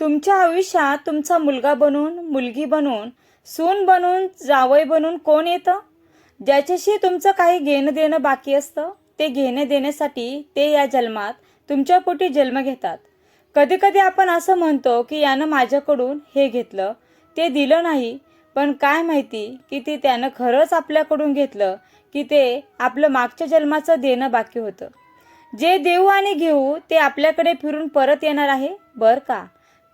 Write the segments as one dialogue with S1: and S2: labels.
S1: तुमच्या आयुष्यात तुमचा मुलगा बनून मुलगी बनून सून बनून जावई बनून कोण येतं? ज्याच्याशी तुमचं काही घेणं देणं बाकी असतं ते घेणे देण्यासाठी ते या जन्मात तुमच्या पोटी जन्म घेतात. कधीकधी आपण असं म्हणतो की यानं माझ्याकडून हे घेतलं ते दिलं नाही पण काय माहिती की ते त्यानं खरंच आपल्याकडून घेतलं की ते आपलं मागच्या जन्माचं देणं बाकी होतं. जे देऊ आणि घेऊ ते आपल्याकडे फिरून परत येणार आहे बरं का?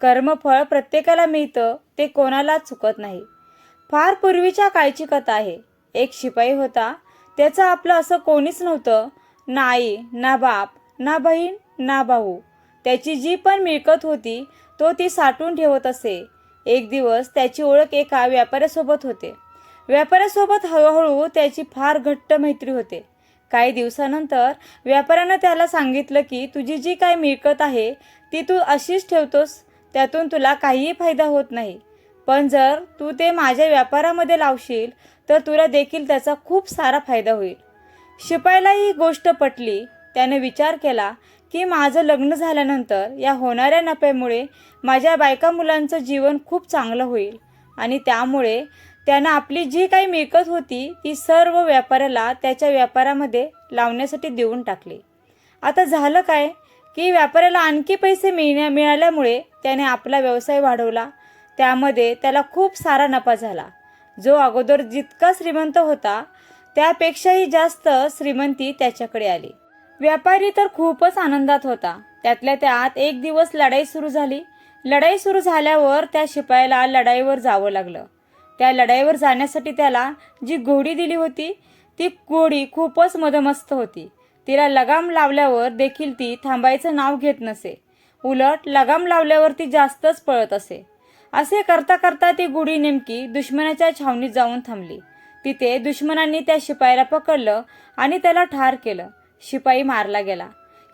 S1: कर्मफळ प्रत्येकाला मिळतं ते कोणालाच चुकत नाही. फार पूर्वीच्या काळची कथा आहे. एक शिपाई होता त्याचं आपलं असं कोणीच नव्हतं ना आई ना बाप ना बहीण ना भाऊ. त्याची जी पण मिळकत होती तो ती साठवून ठेवत असे. एक दिवस त्याची ओळख एका व्यापाऱ्यासोबत होते. व्यापाऱ्यासोबत हळूहळू त्याची फार घट्ट मैत्री होते. काही दिवसानंतर व्यापाऱ्यानं त्याला सांगितलं की तुझी जी काही मिळकत आहे ती तू अशीच ठेवतोस त्यातून तुला काहीही फायदा होत नाही. पण जर तू ते माझ्या व्यापारामध्ये लावशील तर तुला देखील त्याचा खूप सारा फायदा होईल. शिपायला ही गोष्ट पटली. त्याने विचार केला की माझं लग्न झाल्यानंतर या होणाऱ्या नफ्यामुळे माझ्या बायका मुलांचं जीवन खूप चांगलं होईल आणि त्यामुळे त्यानं आपली जी काही मिळकत होती ती सर्व व्यापाऱ्याला त्याच्या व्यापारामध्ये लावण्यासाठी देऊन टाकली. आता झालं काय? की व्यापाऱ्याला आणखी पैसे मिळण्या मिळाल्यामुळे त्याने आपला व्यवसाय वाढवला. त्यामध्ये त्याला खूप सारा नफा झाला. जो अगोदर जितका श्रीमंत होता त्यापेक्षाही जास्त श्रीमंती त्याच्याकडे आली. व्यापारी तर खूपच आनंदात होता. त्यातल्या त्यात एक दिवस लढाई सुरू झाली. लढाई सुरू झाल्यावर त्या शिपायाला लढाईवर जावं लागलं. त्या लढाईवर जाण्यासाठी त्याला जी घोडी दिली होती ती घोडी खूपच मदमस्त होती. तिला लगाम लावल्यावर देखील ती थांबायचं नाव घेत नसे. उलट लगाम लावल्यावर ती जास्तच पळत असे. असे करता करता ती गुढी नेमकी दुश्मनाच्या छावणीत जाऊन थांबली. तिथे दुश्मनांनी त्या शिपायाला पकडलं आणि त्याला ठार केलं. शिपाई मारला गेला.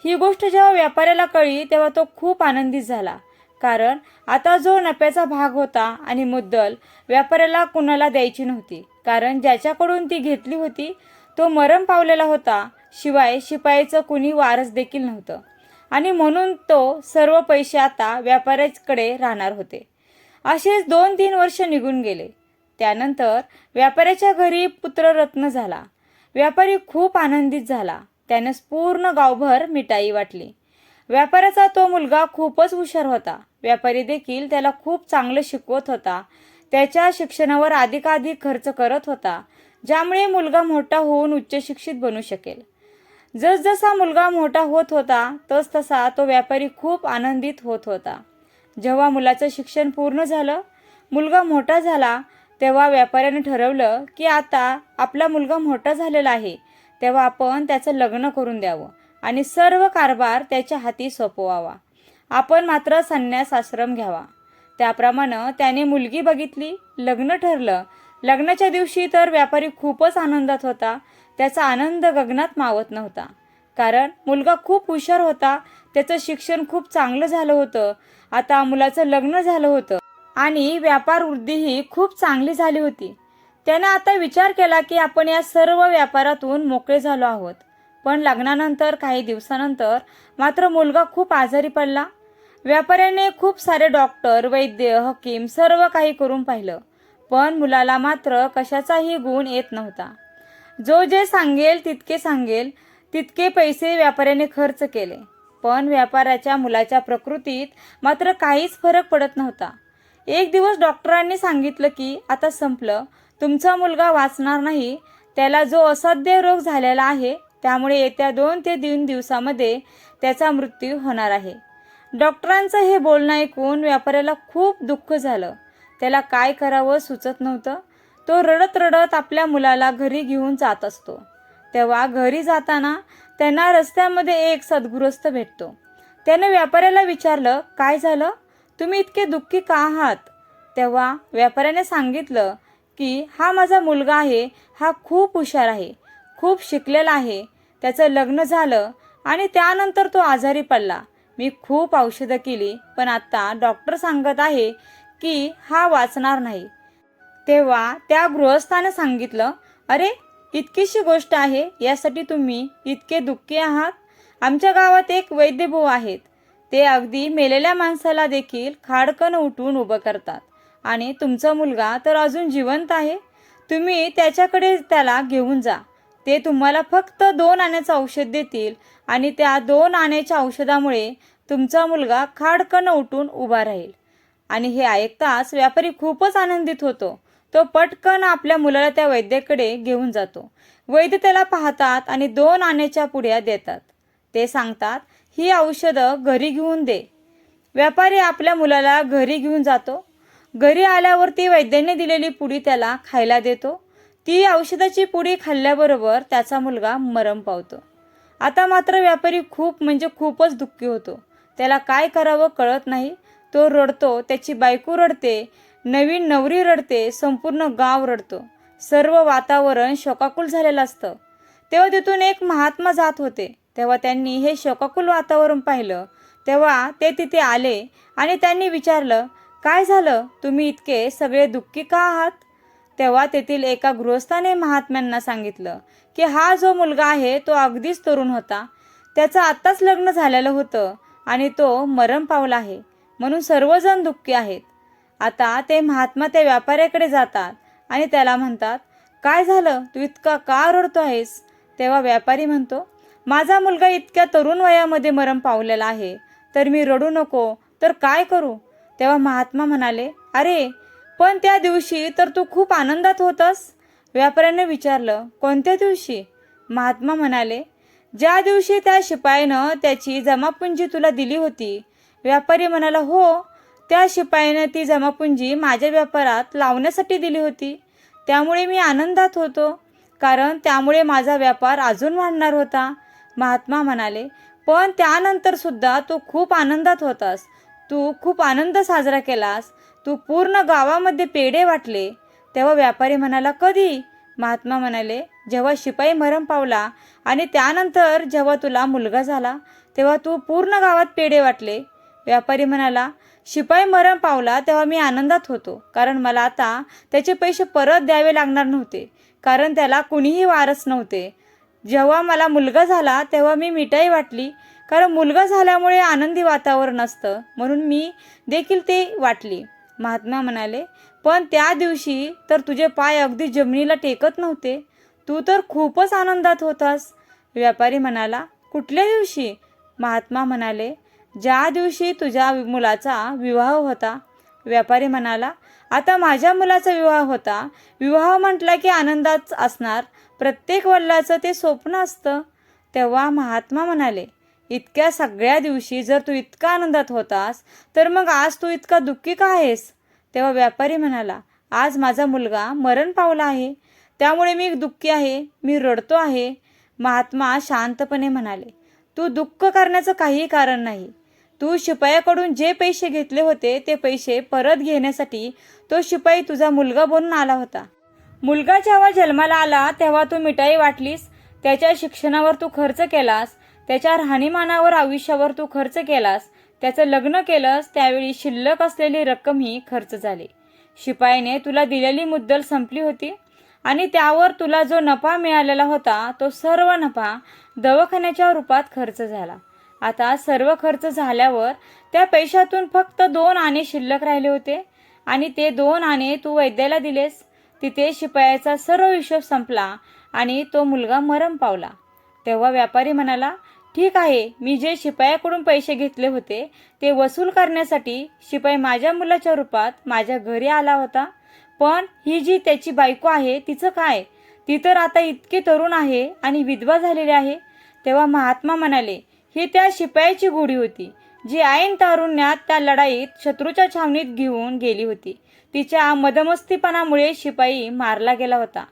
S1: ही गोष्ट जेव्हा व्यापाऱ्याला कळली तेव्हा तो खूप आनंदित झाला. कारण आता जो नफ्याचा भाग होता आणि मुद्दल व्यापाऱ्याला कुणाला द्यायची नव्हती. कारण ज्याच्याकडून ती घेतली होती तो मरण पावलेला होता शिवाय शिपाईचं कुणी वारस देखील नव्हतं. आणि म्हणून तो सर्व पैसे आता व्यापाऱ्याकडे राहणार होते. असेच दोन तीन वर्ष निघून गेले. त्यानंतर व्यापाऱ्याच्या घरी पुत्ररत्न झाला. व्यापारी खूप आनंदित झाला. त्यानेच पूर्ण गावभर मिठाई वाटली. व्यापाऱ्याचा तो मुलगा खूपच हुशार होता. व्यापारी देखील त्याला खूप चांगलं शिकवत होता. त्याच्या शिक्षणावर अधिकाधिक खर्च करत होता ज्यामुळे मुलगा मोठा होऊन उच्च शिक्षित बनू शकेल. जसजसा मुलगा मोठा होत होता तसतसा तो व्यापारी खूप आनंदित होत होता. जेव्हा मुलाचं शिक्षण पूर्ण झालं मुलगा मोठा झाला तेव्हा व्यापाऱ्याने ठरवलं की आता आपला मुलगा मोठा झालेला आहे तेव्हा आपण त्याचं लग्न करून द्यावं आणि सर्व कारभार त्याच्या हाती सोपवावा. आपण मात्र संन्यास आश्रम घ्यावा. त्याप्रमाणे त्याने मुलगी बघितली लग्न ठरलं. लग्नाच्या दिवशी तर व्यापारी खूपच आनंदात होता. त्याचा आनंद गगनात मावत नव्हता. कारण मुलगा खूप हुशार होता त्याचं शिक्षण खूप चांगलं झालं होतं आता मुलाचं लग्न झालं होतं आणि व्यापार वृद्धीही खूप चांगली झाली होती. त्यानं आता विचार केला की आपण या सर्व व्यापारातून मोकळे झालो आहोत. पण लग्नानंतर काही दिवसानंतर मात्र मुलगा खूप आजारी पडला. व्यापाऱ्याने खूप सारे डॉक्टर वैद्य हकीम सर्व काही करून पाहिलं. पण मुलाला मात्र कशाचाही गुण येत नव्हता. जो जे सांगेल तितके सांगेल. तितके पैसे व्यापाऱ्याने खर्च केले. पण व्यापाऱ्याच्या मुलाच्या प्रकृतीत मात्र काहीच फरक पडत नव्हता. एक दिवस डॉक्टरांनी सांगितलं की आता संपलं. तुमचा मुलगा वाचणार नाही. त्याला जो असाध्य रोग झालेला आहे त्यामुळे येत्या दोन ते तीन दिवसामध्ये त्याचा मृत्यू होणार आहे. डॉक्टरांचं हे बोलणं ऐकून व्यापाऱ्याला खूप दुःख झालं. त्याला काय करावं सुचत नव्हतं. तो रडत रडत आपल्या मुलाला घरी घेऊन जात असतो. तेव्हा घरी जाताना त्यांना रस्त्यामध्ये एक सद्गुरस्त भेटतो. त्याने व्यापाऱ्याला विचारलं काय झालं? तुम्ही इतके दुःखी का आहात? तेव्हा व्यापाऱ्याने सांगितलं की हा माझा मुलगा आहे. हा खूप हुशार आहे. खूप शिकलेला आहे. त्याचं लग्न झालं आणि त्यानंतर तो आजारी पडला. मी खूप औषधं केली पण आत्ता डॉक्टर सांगत आहे की हा वाचणार नाही. तेव्हा त्या गृहस्थानं सांगितलं अरे इतकीशी गोष्ट आहे यासाठी तुम्ही इतके दुःखी आहात. आमच्या गावात एक वैद्यभाऊ आहेत. ते अगदी मेलेल्या माणसाला देखील खाडकन उठून उभं करतात. आणि तुमचा मुलगा तर अजून जिवंत आहे. तुम्ही त्याच्याकडे त्याला घेऊन जा. ते तुम्हाला फक्त दोन आण्याचं औषध देतील आणि त्या दोन आण्याच्या औषधामुळे तुमचा मुलगा खाडकन उठून उभा राहील. आणि हे ऐकताच व्यापारी खूपच आनंदित होतो. तो पटकन आपल्या मुलाला त्या वैद्याकडे घेऊन जातो. वैद्य त्याला पाहतात आणि दोन आण्याच्या पुड्या देतात. ते सांगतात ही औषधं घरी घेऊन दे. व्यापारी आपल्या मुलाला घरी घेऊन जातो. घरी आल्यावरती वैद्याने दिलेली पुडी त्याला खायला देतो. ती औषधाची पुडी खाल्ल्याबरोबर त्याचा मुलगा मरम पावतो. आता मात्र व्यापारी खूप म्हणजे खूपच दुःखी होतो. त्याला काय करावं कळत नाही. तो रडतो त्याची बायको रडते नवीन नवरी रडते संपूर्ण गाव रडतो. सर्व वातावरण शोकाकुल झालेलं असतं. तेव्हा तिथून एक महात्मा जात होते. तेव्हा त्यांनी हे शोकाकुल वातावरण पाहिलं. तेव्हा ते तिथे आले आणि त्यांनी विचारलं काय झालं? तुम्ही इतके सगळे दुःखी का आहात? तेव्हा तेथील एका गृहस्थाने महात्म्यांना सांगितलं की हा जो मुलगा आहे तो अगदीच तरुण होता. त्याचं आत्ताच लग्न झालेलं होतं आणि तो मरण पावला आहे. म्हणून सर्वजण दुःखी आहेत. आता ते महात्मा त्या व्यापाऱ्याकडे जातात आणि त्याला म्हणतात काय झालं? तू इतका का रडतो आहेस? तेव्हा व्यापारी म्हणतो माझा मुलगा इतक्या तरुण वयामध्ये मरण पावलेला आहे. तर मी रडू नको. तर काय करू? तेव्हा महात्मा म्हणाले अरे पण त्या दिवशी तर तू खूप आनंदात होतास. व्यापाऱ्याने विचारलं कोणत्या दिवशी? महात्मा म्हणाले ज्या दिवशी त्या शिपाईनं त्याची जमापुंजी तुला दिली होती. व्यापारी म्हणाला हो त्या शिपाईनं ती जमापुंजी माझ्या व्यापारात लावण्यासाठी दिली होती. त्यामुळे मी आनंदात होतो. कारण त्यामुळे माझा व्यापार अजून वाढणार होता. महात्मा म्हणाले पण त्यानंतर सुद्धा तू खूप आनंदात होतास. तू खूप आनंद साजरा केलास. तू पूर्ण गावामध्ये पेढे वाटले. तेव्हा व्यापारी म्हणाला कधी? महात्मा म्हणाले जेव्हा शिपाई मरण पावला आणि त्यानंतर जेव्हा तुला मुलगा झाला तेव्हा तू पूर्ण गावात पेढे वाटले. व्यापारी म्हणाला शिपाई मरण पावला तेव्हा मी आनंदात होतो कारण मला आता त्याचे पैसे परत द्यावे लागणार नव्हते कारण त्याला कुणीही वारस नव्हते. जेव्हा मला मुलगा झाला तेव्हा मी मिठाई वाटली कारण मुलगा झाल्यामुळे आनंदी वातावरण असतं म्हणून मी देखील ते वाटली. महात्मा म्हणाले पण त्या दिवशी तर तुझे पाय अगदी जमिनीला टेकत नव्हते. तू तर खूपच आनंदात होतास. व्यापारी म्हणाला कुठल्या दिवशी? महात्मा म्हणाले ज्या दिवशी तुझ्या मुलाचा विवाह होता व्यापारी म्हणाला आता माझ्या मुलाचा विवाह होता. विवाह म्हटला की आनंदाच असणार. प्रत्येक वडिलाचं ते स्वप्न असतं. तेव्हा महात्मा म्हणाले इतक्या सगळ्या दिवशी जर तू इतका आनंदात होतास तर मग आज तू इतका दुःखी का आहेस? तेव्हा व्यापारी म्हणाला आज माझा मुलगा मरण पावला आहे. त्यामुळे मी दुःखी आहे. मी रडतो आहे. महात्मा शांतपणे म्हणाले तू दुःख करण्याचं काही कारण नाही. तू शिपायाकडून जे पैसे घेतले होते ते पैसे परत घेण्यासाठी तो शिपाई तुझा मुलगा बनून आला होता. मुलगा जेव्हा जन्माला आला तेव्हा तू मिठाई वाटलीस त्याच्या शिक्षणावर तू खर्च केलास त्याच्या राहणीमानावर आयुष्यावर तू खर्च केलास त्याचं लग्न केलंस त्यावेळी शिल्लक असलेली रक्कम ही खर्च झाली. शिपाईने तुला दिलेली मुद्दल संपली होती आणि त्यावर तुला जो नफा मिळालेला होता तो सर्व नफा दवाखान्याच्या रूपात खर्च झाला. आता सर्व खर्च झाल्यावर त्या पैशातून फक्त दोन आणे शिल्लक राहिले होते. आणि ते दोन आणे तू वैद्याला दिलेस तिथे शिपायाचा सर्व हिशोब संपला आणि तो मुलगा मरण पावला. तेव्हा व्यापारी म्हणाला ठीक आहे मी जे शिपायाकडून पैसे घेतले होते ते वसूल करण्यासाठी शिपाई माझ्या मुलाच्या रूपात माझ्या घरी आला होता. पण ही जी त्याची बायको आहे तिचं काय? ती तर आता इतकी तरुण आहे आणि विधवा झालेली आहे. तेव्हा महात्मा म्हणाले ही त्या शिपायाची गुढी होती जी ऐन तारुण्यात त्या लढाईत शत्रूच्या छावणीत घेऊन गेली होती. तिच्या मदमस्तीपणामुळे शिपाई मारला गेला होता.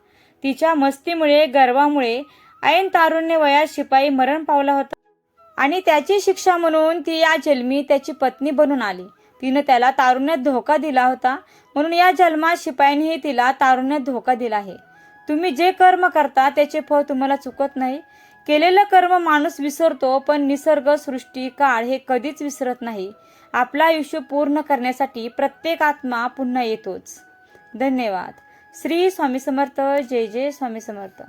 S1: तिच्या मस्तीमुळे गर्वामुळे ऐन तारुण्य वयात शिपाई मरण पावला होता. आणि त्याची शिक्षा म्हणून ती या जन्मी त्याची पत्नी बनून आली. तिनं त्याला तारुण्यात धोका दिला होता म्हणून या जन्मात शिपाईनेही तिला तारुण्यात धोका दिला आहे. तुम्ही जे कर्म करता त्याचे फळ तुम्हाला चुकत नाही. केलेलं कर्म माणूस विसरतो पण निसर्ग सृष्टी काळ हे कधीच विसरत नाही. आपलं आयुष्य पूर्ण करण्यासाठी प्रत्येक आत्मा पुन्हा येतोच. धन्यवाद. श्री स्वामी समर्थ. जय जय स्वामी समर्थ.